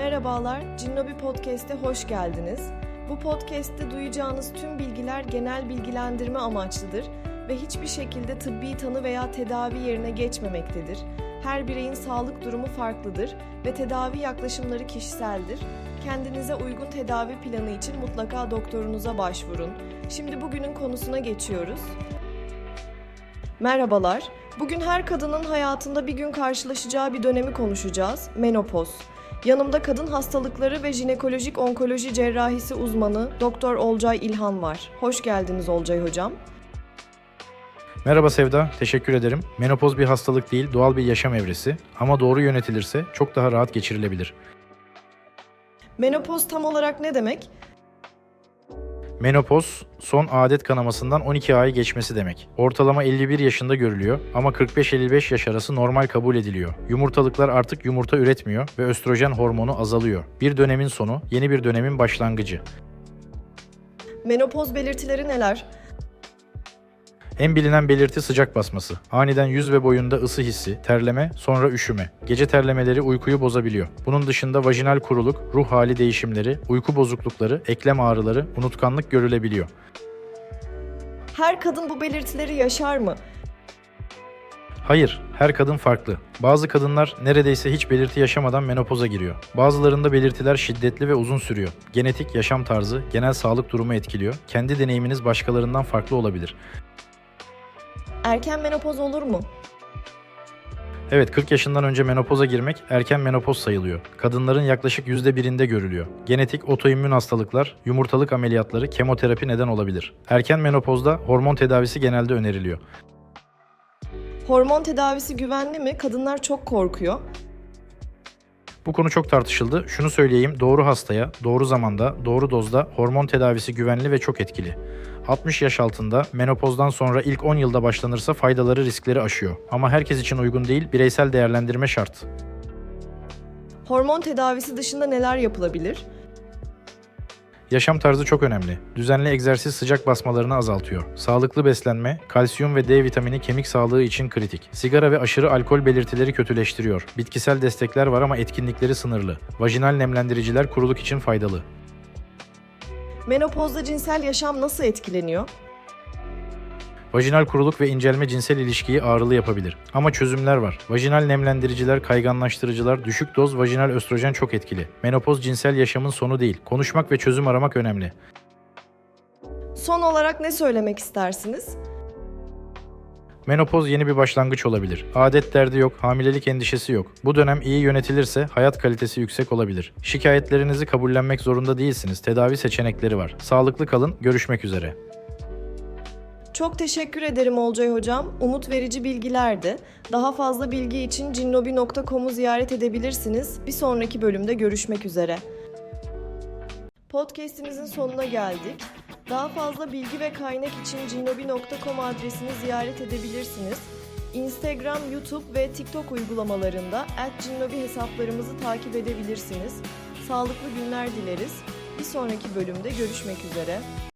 Merhabalar, Cinnobi Podcast'e hoş geldiniz. Bu podcast'te duyacağınız tüm bilgiler genel bilgilendirme amaçlıdır ve hiçbir şekilde tıbbi tanı veya tedavi yerine geçmemektedir. Her bireyin sağlık durumu farklıdır ve tedavi yaklaşımları kişiseldir. Kendinize uygun tedavi planı için mutlaka doktorunuza başvurun. Şimdi bugünün konusuna geçiyoruz. Merhabalar. Bugün her kadının hayatında bir gün karşılaşacağı bir dönemi konuşacağız. Menopoz. Yanımda kadın hastalıkları ve jinekolojik onkoloji cerrahisi uzmanı Doktor Olcay İlhan var. Hoş geldiniz Olcay hocam. Merhaba Sevda, teşekkür ederim. Menopoz bir hastalık değil, doğal bir yaşam evresi ama doğru yönetilirse çok daha rahat geçirilebilir. Menopoz tam olarak ne demek? Menopoz, son adet kanamasından 12 ay geçmesi demek. Ortalama 51 yaşında görülüyor ama 45-55 yaş arası normal kabul ediliyor. Yumurtalıklar artık yumurta üretmiyor ve östrojen hormonu azalıyor. Bir dönemin sonu, yeni bir dönemin başlangıcı. Menopoz belirtileri neler? En bilinen belirti sıcak basması. Aniden yüz ve boyunda ısı hissi, terleme, sonra üşüme. Gece terlemeleri uykuyu bozabiliyor. Bunun dışında vajinal kuruluk, ruh hali değişimleri, uyku bozuklukları, eklem ağrıları, unutkanlık görülebiliyor. Her kadın bu belirtileri yaşar mı? Hayır, her kadın farklı. Bazı kadınlar neredeyse hiç belirti yaşamadan menopoza giriyor. Bazılarında belirtiler şiddetli ve uzun sürüyor. Genetik, yaşam tarzı, genel sağlık durumu etkiliyor. Kendi deneyiminiz başkalarından farklı olabilir. Erken menopoz olur mu? Evet 40 yaşından önce menopoza girmek erken menopoz sayılıyor. Kadınların yaklaşık %1'inde görülüyor. Genetik otoimmün hastalıklar, yumurtalık ameliyatları, kemoterapi neden olabilir. Erken menopozda hormon tedavisi genelde öneriliyor. Hormon tedavisi güvenli mi? Kadınlar çok korkuyor. Bu konu çok tartışıldı. Şunu söyleyeyim, doğru hastaya, doğru zamanda, doğru dozda hormon tedavisi güvenli ve çok etkili. 60 yaş altında menopozdan sonra ilk 10 yılda başlanırsa faydaları riskleri aşıyor. Ama herkes için uygun değil, bireysel değerlendirme şart. Hormon tedavisi dışında neler yapılabilir? Yaşam tarzı çok önemli. Düzenli egzersiz sıcak basmalarını azaltıyor. Sağlıklı beslenme, kalsiyum ve D vitamini kemik sağlığı için kritik. Sigara ve aşırı alkol belirtileri kötüleştiriyor. Bitkisel destekler var ama etkinlikleri sınırlı. Vajinal nemlendiriciler kuruluk için faydalı. Menopozda cinsel yaşam nasıl etkileniyor? Vajinal kuruluk ve incelme cinsel ilişkiyi ağrılı yapabilir. Ama çözümler var. Vajinal nemlendiriciler, kayganlaştırıcılar, düşük doz vajinal östrojen çok etkili. Menopoz cinsel yaşamın sonu değil. Konuşmak ve çözüm aramak önemli. Son olarak ne söylemek istersiniz? Menopoz yeni bir başlangıç olabilir. Adet derdi yok, hamilelik endişesi yok. Bu dönem iyi yönetilirse hayat kalitesi yüksek olabilir. Şikayetlerinizi kabullenmek zorunda değilsiniz. Tedavi seçenekleri var. Sağlıklı kalın, görüşmek üzere. Çok teşekkür ederim Olcay Hocam. Umut verici bilgilerdi. Daha fazla bilgi için cinnobi.com'u ziyaret edebilirsiniz. Bir sonraki bölümde görüşmek üzere. Podcast'imizin sonuna geldik. Daha fazla bilgi ve kaynak için cinnobi.com adresini ziyaret edebilirsiniz. Instagram, YouTube ve TikTok uygulamalarında @cinnobi hesaplarımızı takip edebilirsiniz. Sağlıklı günler dileriz. Bir sonraki bölümde görüşmek üzere.